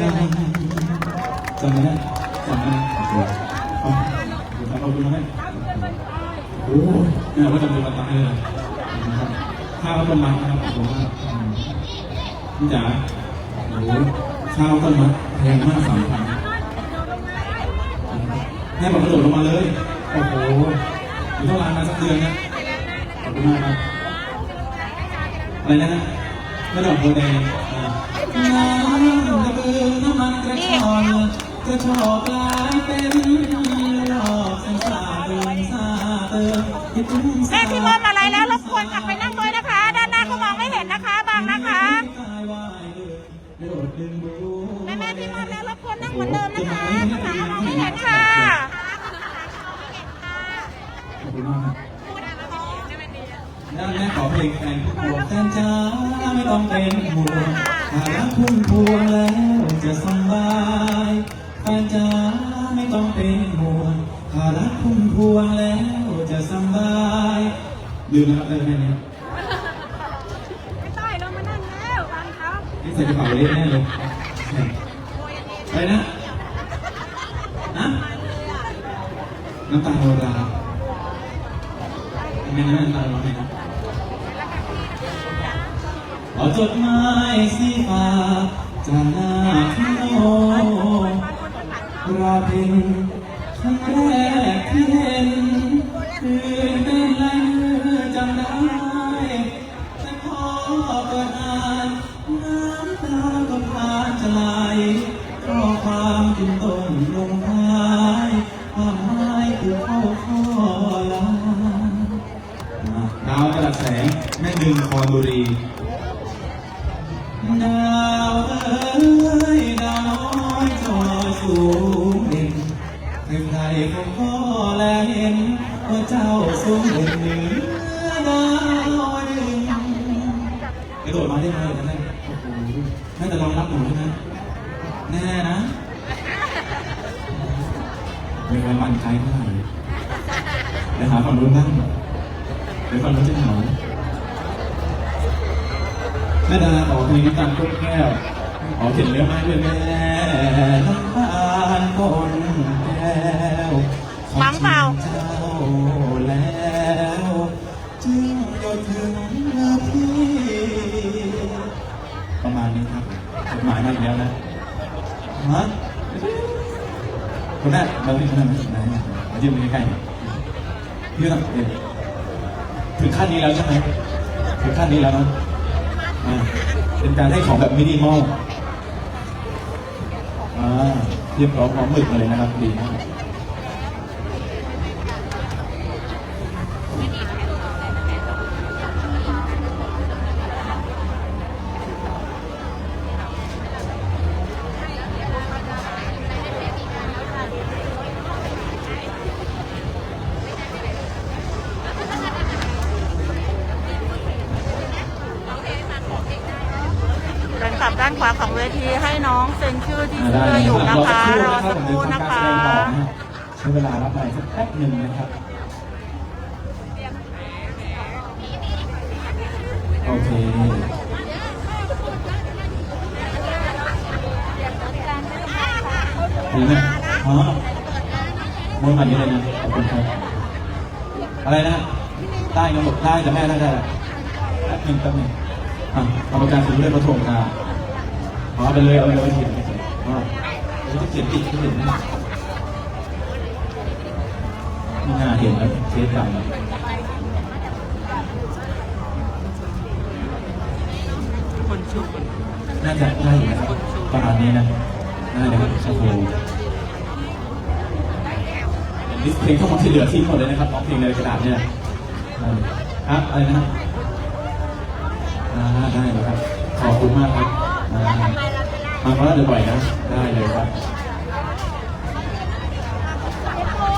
จจำไหมจำไหมนะโอเคเอาขอบคุณขอบคุณมากโอ้เนี่ยว่าจะมีวันตายเลยนะครับข้าวต้นมัดนะครับขอบคุณมากอืมพี่จ๋าโอ้โหข้าวต้นมัดแพงมากสามพันให้บอกกระโดดลงมาเลย โอ้โหอยู่ต้องร้านมาสักเดือนนะขอบคุณมากครับอะไรนะไม่ดอกบัวแดง อนกระชอกกลายเป็นหลอกสงสารเดินซาเติมแม่พี่มดมาอะไรแล้วรบกวนกลับไปนั่งด้วยนะคะ ด้านหน้าก็มองไม่เห็นนะคะบางนะคะแม่แม่พี่มดแล้วรบกวนนั่งเหมือนเดิมนะคะข้างหลังก็มองไม่เห็นค่ะขอบคุณมากครับด้านแม่ขอเพลงแฟนผู้ปวดแฟนจ้าไม่ต้องเป็นห่วง หารักคุณพวงแล้วจะสบายแฟนจ้าไม่ต้องเป็นห่วงหารักคุณพวงแล้วจะสบายลืมนะครับได้แค่นี้ไม่ต้อยลงมานั่งแล้วบางครับนี่ใส่กระเป๋าเละแน่เลยไปนะนะน้ำตาโนราเป็นไงนะน้ำตาโนรา นะขอจดหมายสีฟ้าจากหน้าพี่โนราเป็นครั้งแรกที่เห็นคือเป็นลายมือจำได้แต่พอเปิดอ่านน้ำตาก็พานจะไหลราะความจึงต้นลง ประมาณนี้ครับจดหมายมาอีกแล้วนะฮะคนแรกเราที่คนนั้นไม่ถึงไหนมายืนใกล้ๆหน่อยพี่ต้องเอ๊ะถึงขั้นนี้แล้วใช่ไหมถึงขั้นนี้แล้วนะเป็นการให้ของแบบมินิมอลอ่าเรียบร้อยพร้อมหมึกเลยนะครับดีมาก ช้เวลารับใหม่สักแป๊บหนึ่งนะครับ โอเคดีไหมอ๋อมวยหมัดนี้เลยนะ ขอบคุณครับ อะไรนะ ได้นะบอกได้แต่แม่ได้ได้แป๊บหนึ่งแป๊บหนึ่งอะกรรมการคุณเลือกประทงค่ะอ๋อเอาไปเลยเอาไปเลยเขียนเขียนอ๋อจะเขียนติดเห็นน น่าเห็นแล้วเทปดำคนชุบน่าจะได้อยู่นะครับประมาณนี้นะน่าจะครับโอ้โหลิสต์เพลงทั้งหมดที่เหลือทิ้งหมดเลยนะครับร้องเพลงในกระดาษเนี่ยครับอะไรนะอ่าได้เลยครับ ขอบคุณมากครับอ่ามาเพราะเราจะบ่อยนะ ได้เลยครับ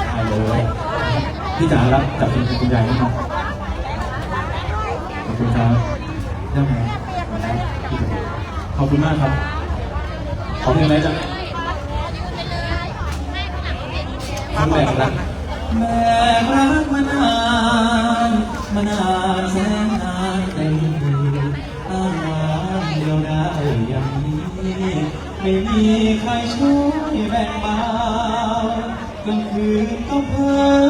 ได้เลย พี่จ๋ารับจับเป็นคุณยายนะครับขอบคุณครับได้ไหมครับขอบคุณมากครับ ขอบคุณอะไรจ๊ะคนแบกรักแบกรักมานานมานานแสนนานเต็มทีอ้างวางเดียวได้อย่างนี้ไม่มีใครช่วยแบ่งเบากลางคืนก็เพ้อ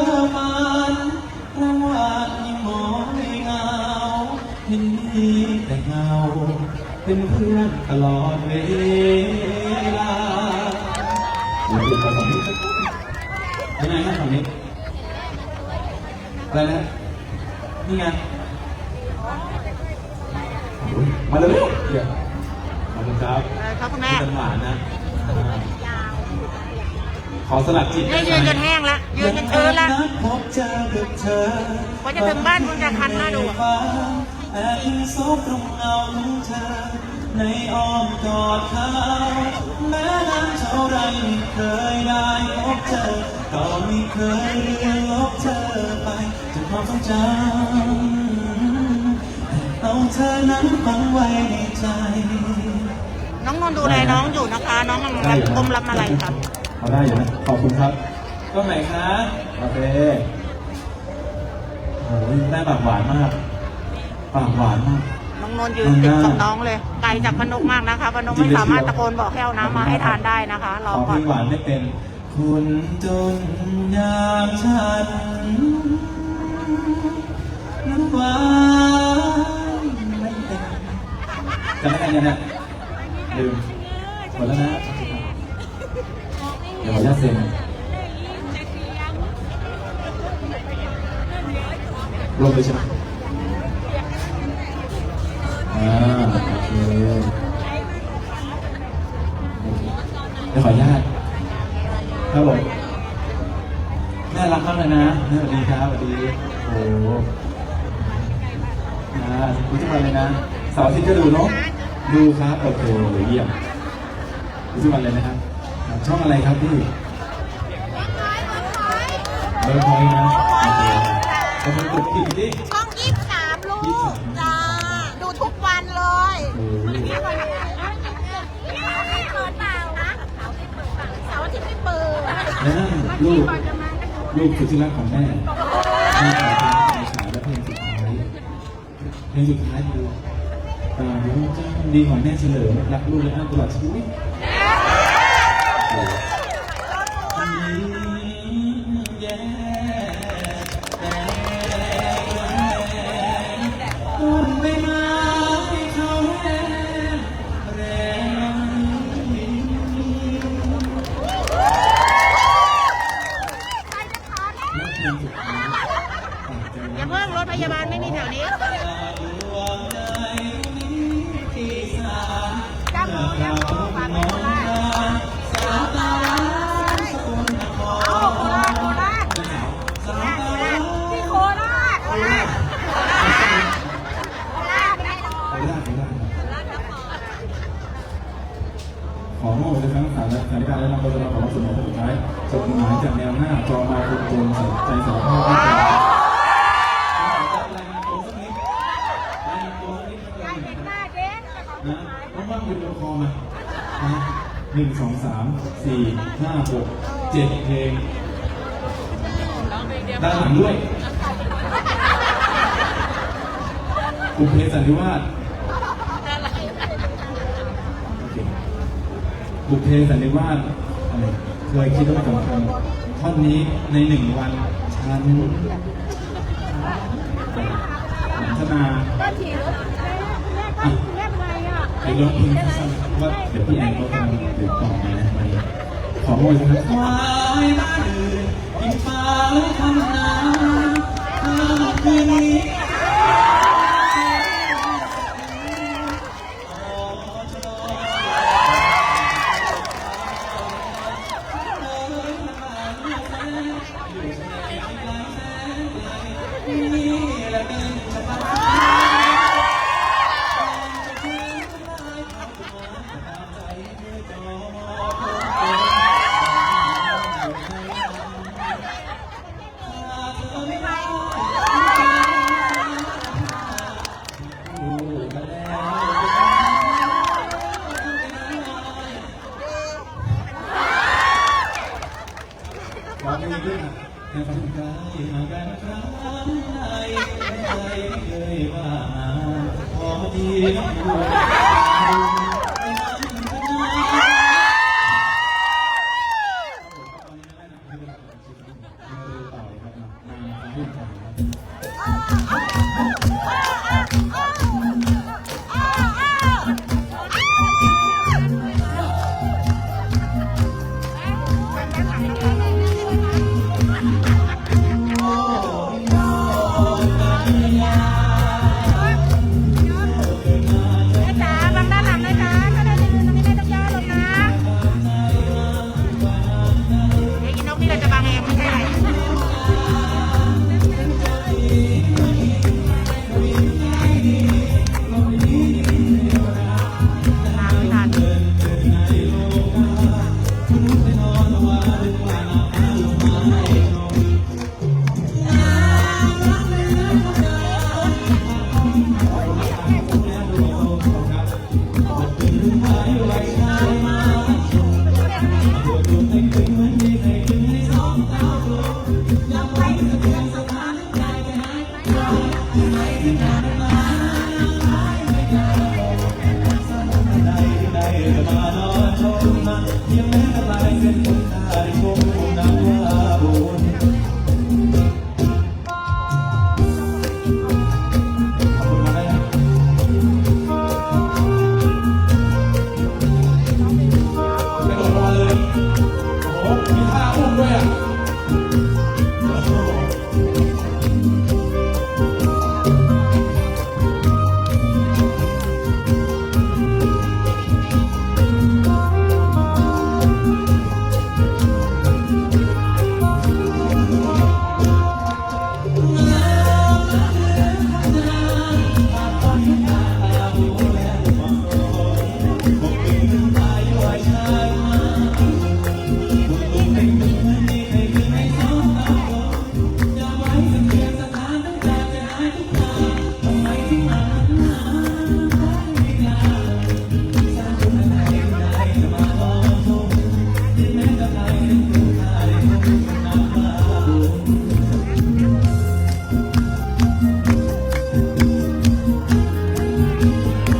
ตลอดเวลาเดี๋ยวเปไปฝั่งนี้ยังไงนะฝั่งนี้อะไรนะนี่ไงมาเลยเดี๋ยวขอบคุณครับเลยครับคุณแม่หวานนะขอสลัดจิตนี่ยืนจนแห้งล้วยืนจนชื้นล้วพบเจอกับเธอกว่าจะถึงบ้านคุณจะคันหน้าดูอะ ในอ้อมกอดเขาแม้นานเท่าไรไม่เคยได้พบเจอก็ไม่เคยเลือนลบเธอไปจากความทรงจำเอาเธอนั้นฝังไว้ในใจ น้องนนท์ดูแลน้องอยู่นะคะ น้องกำลังก้มรับอะไรครับ เอาได้อยู่นะขอบคุณครับก็ไหนคะโอเคโอ้ยได้ปากหวานมากปากหวานมาก น้องนนท์ยืนติดกับน้องเลย ลจากพนกมากนะคะพนกไม่สามารถตะโกนบอกให้เอาน้ำมาให้ทานได้นะคะรอขอเพก่ลอนงหวานไม่เป็นคุณจนยามฉันนั้นหวานไม่เป็นจำได้ไงเนี่ยลืมหมดแล้วนะเดี๋ยวขออนุญาตเซ็นรวมเลยใช่ไหมอ่าโอ เคเดี๋ยวขออนุญาตครับผมน่ารักมากเลยนะสวัสดีครับสวัสดีโอ้โหอ่าดูทุกวันเลยนะเสาร์อาทิตย์ก็ดูเนาะดูครับโอเคเยี่ยมดูทุกวันเลยนะครับ ช่องอะไรครับพี่เบอร์พอยต์นะโอเคขอบคุณกดกิ่งดิช่องยี่ ลูกลูกสุดที่รักของแม่แม่ขอเพลงสายและเพลงสุดท้ายเพลงสุดท้ายคือตาดูเจ้าดีของแม่เฉลิมรักลูกและอ้าตลอดชีวิต บุพเพสันนิวาสโอเคบุพเพสันนิวาสอะไรเคยคิดว่าสำคัญท่อนนี้ในหนึ่งวันฉันหลังธนาแม่ถีรถแม่แม่แม่เป็นไรอะไอ้ร้องเพลงสั้นๆว่าเดี๋ยวพี่แอนเขาจะมาเดี๋ยวต่อมานะไปขอโมยนะครับควายบ้านอื่นกินปลาและทำนาข้ามคืนนี้นี่ ด้วยนะแค่ฝันกายห่างกันครั้งใดใจไม่เคยว่ามาพอดีน้องดู ท่าอุ้มด้วยอะ Yeah.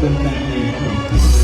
ขอบคุณแฟนเพลงครับผ